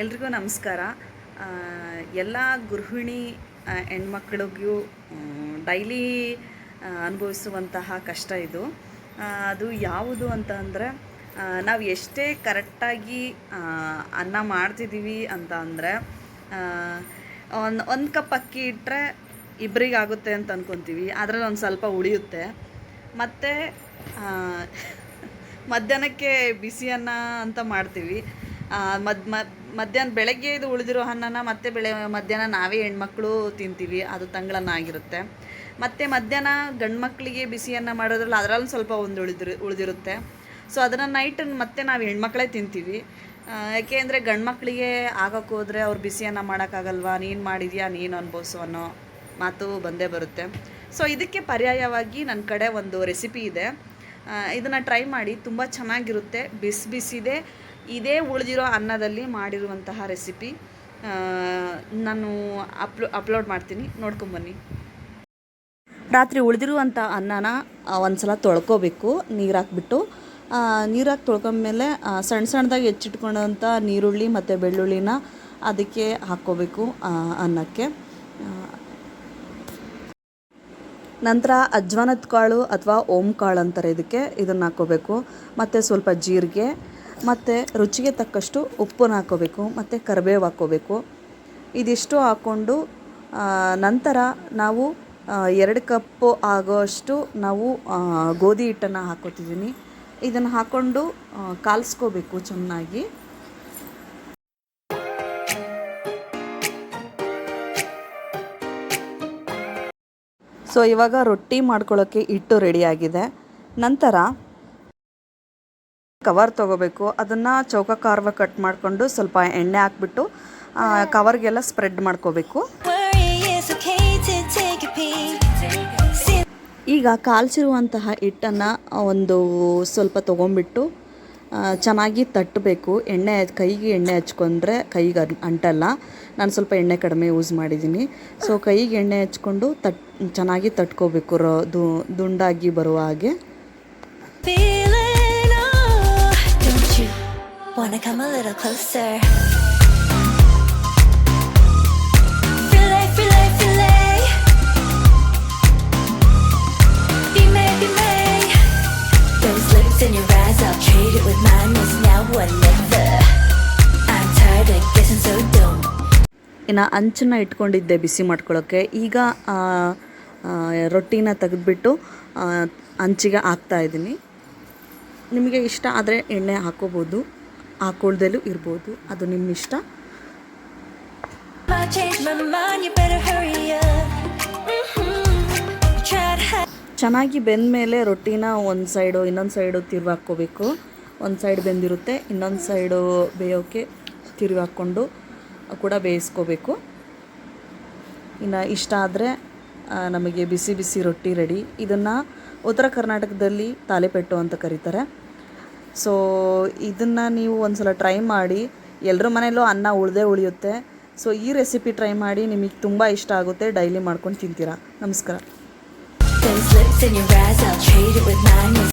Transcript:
ಎಲ್ರಿಗೂ ನಮಸ್ಕಾರ. ಎಲ್ಲ ಗೃಹಿಣಿ ಹೆಣ್ಮಕ್ಳಿಗೂ ಡೈಲಿ ಅನುಭವಿಸುವಂತಹ ಕಷ್ಟ ಇದು. ಅದು ಯಾವುದು ಅಂತ ಅಂದರೆ ನಾವು ಎಷ್ಟೇ ಕರೆಕ್ಟಾಗಿ ಅನ್ನ ಮಾಡ್ತಿದ್ದೀವಿ ಅಂತ ಅಂದರೆ ಒಂದು ಒಂದು ಕಪ್ ಅಕ್ಕಿ ಇಟ್ಟರೆ ಇಬ್ಬರಿಗಾಗುತ್ತೆ ಅಂತ ಅಂದ್ಕೊತೀವಿ ಅದರಲ್ಲಿ ಒಂದು ಸ್ವಲ್ಪ ಉಳಿಯುತ್ತೆ. ಮತ್ತು ಮಧ್ಯಾಹ್ನಕ್ಕೆ ಬಿಸಿ ಅನ್ನ ಅಂತ ಮಾಡ್ತೀವಿ. ಮದ್ ಮದ್ ಮಧ್ಯಾಹ್ನ ಬೆಳಗ್ಗೆ ಇದು ಉಳಿದಿರೋ ಅನ್ನನ ಮತ್ತೆ ಬೆಳೆ ಮಧ್ಯಾಹ್ನ ನಾವೇ ಹೆಣ್ಮಕ್ಳು ತಿಂತೀವಿ, ಅದು ತಂಗಳನ್ನ ಆಗಿರುತ್ತೆ ಮತ್ತು ಮಧ್ಯಾಹ್ನ ಗಂಡು ಮಕ್ಕಳಿಗೆ ಬಿಸಿಯನ್ನು ಮಾಡೋದ್ರಲ್ಲಿ ಅದರಲ್ಲಿ ಸ್ವಲ್ಪ ಒಂದು ಉಳಿದಿರು, ಉಳಿದಿರುತ್ತೆ. ಸೊ ಅದನ್ನು ನೈಟ್ ಮತ್ತೆ ನಾವು ಹೆಣ್ಮಕ್ಳೇ ತಿಂತೀವಿ. ಯಾಕೆ ಅಂದರೆ ಗಂಡು ಮಕ್ಕಳಿಗೆ ಆಗಕ್ಕೆ ಹೋದರೆ ಅವ್ರು ಬಿಸಿಯನ್ನು ಮಾಡೋಕ್ಕಾಗಲ್ವಾ, ನೀನು ಮಾಡಿದ್ಯಾ, ನೀನು ಅನ್ಭವಿಸು ಅನ್ನೋ ಮಾತು ಬಂದೇ ಬರುತ್ತೆ. ಸೊ ಇದಕ್ಕೆ ಪರ್ಯಾಯವಾಗಿ ನನ್ನ ಕಡೆ ಒಂದು ರೆಸಿಪಿ ಇದೆ. ಇದನ್ನು ಟ್ರೈ ಮಾಡಿ, ತುಂಬ ಚೆನ್ನಾಗಿರುತ್ತೆ. ಬಿಸಿ ಬಿಸಿದೆ ಇದೇ ಉಳಿದಿರೋ ಅನ್ನದಲ್ಲಿ ಮಾಡಿರುವಂತಹ ರೆಸಿಪಿ ನಾನು ಅಪ್ಲೋ ಅಪ್ಲೋಡ್ ಮಾಡ್ತೀನಿ ನೋಡ್ಕೊಂಬನ್ನಿ ರಾತ್ರಿ ಉಳಿದಿರುವಂಥ ಅನ್ನನ ಒಂದು ಸಲ ತೊಳ್ಕೊಬೇಕು ನೀರು ಹಾಕ್ಬಿಟ್ಟು ನೀರು ಹಾಕಿ ತೊಳ್ಕೊಂಡ್ಮೇಲೆ ಸಣ್ಣ ಸಣ್ಣದಾಗಿ ಹೆಚ್ಚಿಟ್ಕೊಂಡಂಥ ನೀರುಳ್ಳಿ ಮತ್ತು ಬೆಳ್ಳುಳ್ಳಿನ ಅದಕ್ಕೆ ಹಾಕ್ಕೋಬೇಕು ಅನ್ನಕ್ಕೆ. ನಂತರ ಅಜ್ವಾನದ ಕಾಳು ಅಥವಾ ಓಂ ಕಾಳು ಅಂತಾರೆ ಇದಕ್ಕೆ, ಇದನ್ನು ಹಾಕ್ಕೋಬೇಕು. ಮತ್ತು ಸ್ವಲ್ಪ ಜೀರಿಗೆ ಮತ್ತು ರುಚಿಗೆ ತಕ್ಕಷ್ಟು ಉಪ್ಪನ್ನು ಹಾಕ್ಕೋಬೇಕು ಮತ್ತು ಕರಿಬೇವು ಹಾಕ್ಕೋಬೇಕು ಇದಿಷ್ಟು ಹಾಕ್ಕೊಂಡು ನಂತರ ನಾವು ಎರಡು ಕಪ್ಪು ಆಗೋಷ್ಟು ನಾವು ಗೋಧಿ ಹಿಟ್ಟನ್ನು ಹಾಕ್ಕೋತಿದ್ದೀನಿ ಇದನ್ನು ಹಾಕ್ಕೊಂಡು ಕಾಲ್ಸ್ಕೋಬೇಕು ಚೆನ್ನಾಗಿ. ಸೊ, ಇವಾಗ ರೊಟ್ಟಿ ಮಾಡ್ಕೊಳ್ಳೋಕ್ಕೆ ಹಿಟ್ಟು ರೆಡಿಯಾಗಿದೆ ನಂತರ ಕವರ್ ತೊಗೋಬೇಕು. ಅದನ್ನು ಚೌಕಾಕಾರವಾಗಿ ಕಟ್ ಮಾಡಿಕೊಂಡು ಸ್ವಲ್ಪ ಎಣ್ಣೆ ಹಾಕ್ಬಿಟ್ಟು ಕವರ್ಗೆಲ್ಲ ಸ್ಪ್ರೆಡ್ ಮಾಡ್ಕೋಬೇಕು. ಈಗ ಕಾಲ್ಸಿರುವಂತಹ ಹಿಟ್ಟನ್ನು ಒಂದು ಸ್ವಲ್ಪ ತೊಗೊಂಬಿಟ್ಟು ಚೆನ್ನಾಗಿ ತಟ್ಟಬೇಕು. ಎಣ್ಣೆ, ಕೈಗೆ ಎಣ್ಣೆ ಹಚ್ಕೊಂಡ್ರೆ ಕೈಗೆ ಅಂಟಲ್ಲ. ನಾನು ಸ್ವಲ್ಪ ಎಣ್ಣೆ ಕಡಿಮೆ ಯೂಸ್ ಮಾಡಿದ್ದೀನಿ. ಸೊ ಕೈಗೆ ಎಣ್ಣೆ ಹಚ್ಕೊಂಡು ತಟ್, ಚೆನ್ನಾಗಿ ತಟ್ಕೋಬೇಕು. ರೋ ದುಂಡಾಗಿ ಬರುವ ಹಾಗೆ. Wanna come a little closer? ಇನ್ನು ಅಂಚನ್ನ ಇಟ್ಕೊಂಡಿದ್ದೆ ಬಿಸಿ ಮಾಡ್ಕೊಳ್ಳೋಕ್ಕೆ ಈಗ ರೊಟ್ಟಿನ ತೆಗೆದುಬಿಟ್ಟು ಅಂಚಿಗೆ ಹಾಕ್ತಾ ಇದ್ದೀನಿ ನಿಮಗೆ ಇಷ್ಟ ಆದರೆ ಎಣ್ಣೆ ಹಾಕೋಬೋದು. ಹಾಕೊಳ್ದಲೂ ಇರ್ಬೋದು. ಅದು ನಿಮ್ಮ ಇಷ್ಟ. Mm-hmm. ಚೆನ್ನಾಗಿ ಬೆಂದ ಮೇಲೆ ರೊಟ್ಟಿನ ಒಂದು ಸೈಡು ಇನ್ನೊಂದು ಸೈಡು ತಿರುವಿ ಹಾಕ್ಕೋಬೇಕು ಒಂದು ಸೈಡ್ ಬೆಂದಿರುತ್ತೆ ಇನ್ನೊಂದು ಸೈಡು ಬೇಯೋಕ್ಕೆ ತಿರುವಿ ಹಾಕ್ಕೊಂಡು ಕೂಡ ಬೇಯಿಸ್ಕೋಬೇಕು. ಇನ್ನು ಇಷ್ಟ ಆದರೆ ನಮಗೆ ಬಿಸಿ ಬಿಸಿ ರೊಟ್ಟಿ ರೆಡಿ. ಇದನ್ನು ಉತ್ತರ ಕರ್ನಾಟಕದಲ್ಲಿ ತಾಲೆಪೆಟ್ಟು ಅಂತ ಕರೀತಾರೆ. ಸೊ ಇದನ್ನು ನೀವು ಒಂದು ಸಲ ಟ್ರೈ ಮಾಡಿ. ಎಲ್ಲರ ಮನೆಯಲ್ಲೂ ಅನ್ನ ಉಳಿದೇ ಉಳಿಯುತ್ತೆ. ಸೊ ಈ ರೆಸಿಪಿ ಟ್ರೈ ಮಾಡಿ ನಿಮಗೆ ತುಂಬ ಇಷ್ಟ ಆಗುತ್ತೆ. ಡೈಲಿ ಮಾಡ್ಕೊಂಡು ತಿಂತೀರಾ. ನಮಸ್ಕಾರ.